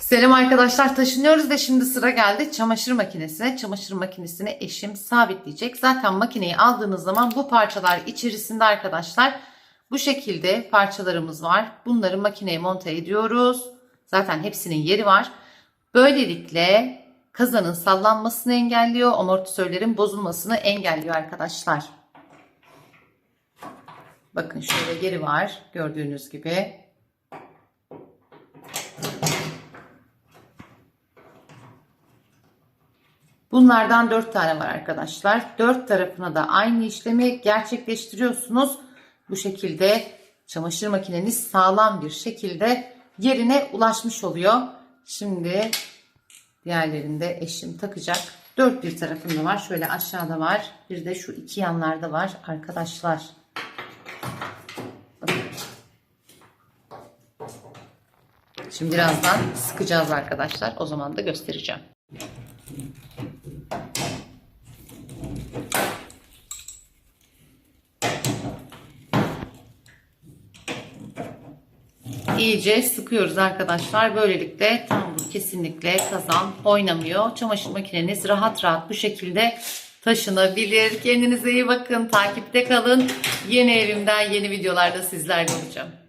Selam arkadaşlar taşınıyoruz da şimdi sıra geldi çamaşır makinesine. Çamaşır makinesini eşim sabitleyecek. Zaten makineyi aldığınız zaman bu parçalar içerisinde arkadaşlar bu şekilde parçalarımız var. Bunları makineye monte ediyoruz. Zaten hepsinin yeri var. Böylelikle kazanın sallanmasını engelliyor. Amortisörlerin bozulmasını engelliyor arkadaşlar. Bakın şöyle yeri var gördüğünüz gibi. Bunlardan 4 tane var arkadaşlar. 4 tarafına da aynı işlemi gerçekleştiriyorsunuz. Bu şekilde çamaşır makineniz sağlam bir şekilde yerine ulaşmış oluyor. Şimdi diğerlerini de eşim takacak. 4 bir tarafında var. Şöyle aşağıda var. Bir de şu iki yanlarda var arkadaşlar. Şimdi birazdan sıkacağız arkadaşlar. O zaman da göstereceğim. İyice sıkıyoruz arkadaşlar. Böylelikle tambur kesinlikle kazan oynamıyor. Çamaşır makineniz rahat rahat bu şekilde taşınabilir. Kendinize iyi bakın. Takipte kalın. Yeni evimden yeni videolarda sizlerle olacağım.